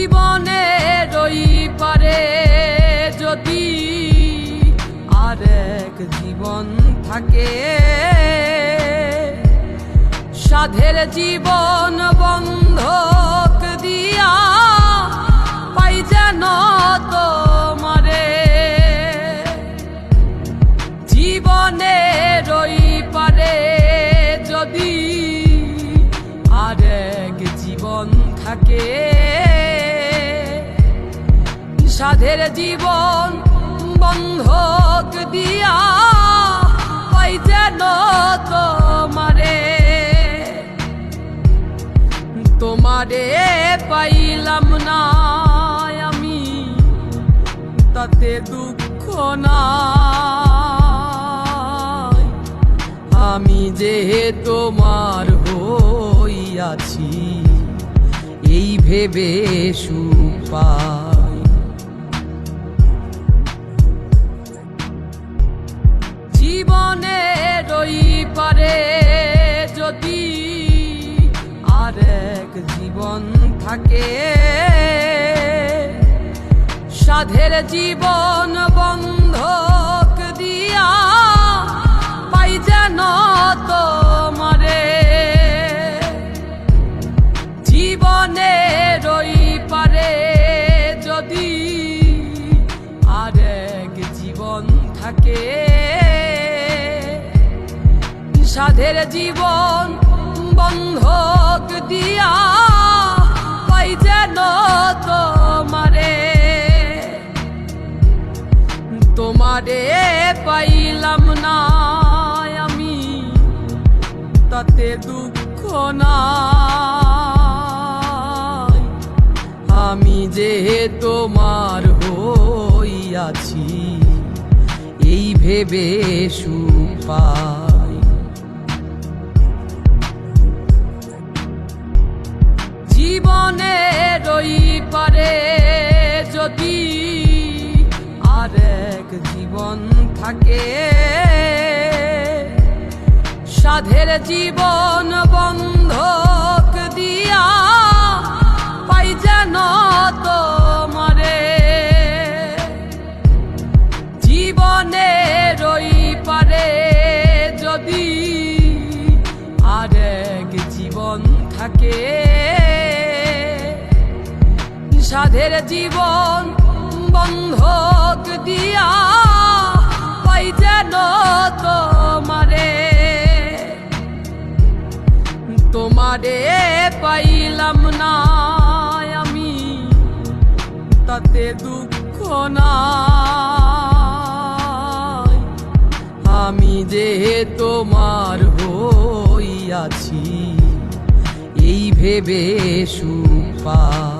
জীবনে রই পারে যদি আর এক জীবন থাকে। সাধের জীবন বন্ধক দিয়া যদি থাকে। সাধের জীবন বন্ধক দিয়া পাই যেন তোমারে। তোমারে পাইলাম না আমি, তাতে দুঃখ না আমি যে তোমার হইয়াছি, এই ভেবে সুপাই জীবনে রই পারে যদি আর এক জীবন থাকে। সাধের জীবন বন্ধক সাধের জীবন বন্ধক দিয়া পাই যেন তোমারে। তোমারে পাইলাম না আমি, তাতে দুঃখ না আমি যে তোমার হইয়াছি, এই ভেবে সুপাই জীবনে রই পারে যদি আরেক জীবন থাকে। সাধের জীবন বন্ধক সাধের জীবন বন্ধক দিয়া, পাই যেন তোমারে। তোমারে পাইলাম না আমি, তাতে দুঃখ না আমি যে তোমার হইয়াছি, এই ভেবে সুপাই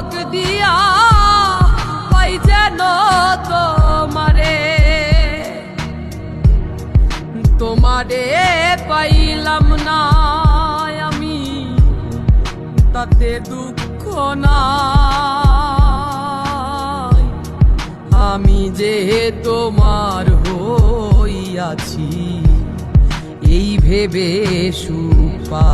বন্ধক দিয়া পাই যেন তোমারে। তোমারে পাইলাম না আমি, তাতে দুঃখ নাই। আমি যে তোমার হইয়াছি, এই ভেবে সুপা